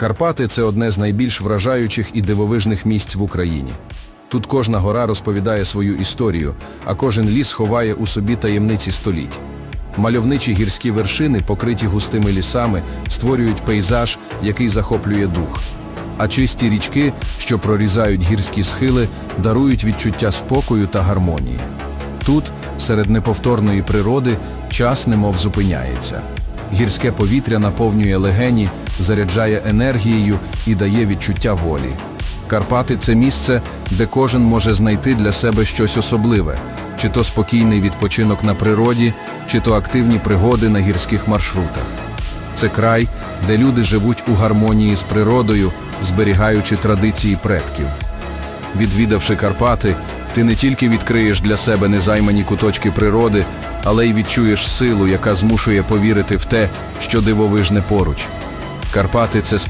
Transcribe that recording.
Карпати це одне з найбільш вражаючих і дивовижних місць в Україні. Тут кожна гора розповідає свою історію, а кожен ліс ховає у собі таємниці століть. Мальовничі гірські вершини, покриті густими лісами, створюють пейзаж, який захоплює дух. А чисті річки, що прорізають гірські схили, дарують відчуття спокою та гармонії. Тут, серед неповторної природи, час немов зупиняється. Гірське повітря наповнює легені, заряджає енергією і дає відчуття волі. Карпати це місце, де кожен може знайти для себе щось особливе, чи то спокійний відпочинок на природі, чи то активні пригоди на гірських маршрутах. Це край, де люди живуть у гармонії з природою, зберігаючи традиції предків. Відвідавши Карпати, ти не тільки відкриєш для себе незаймані куточки природи, але й відчуєш силу, яка змушує повірити в те, що дивовижне поруч. Карпати це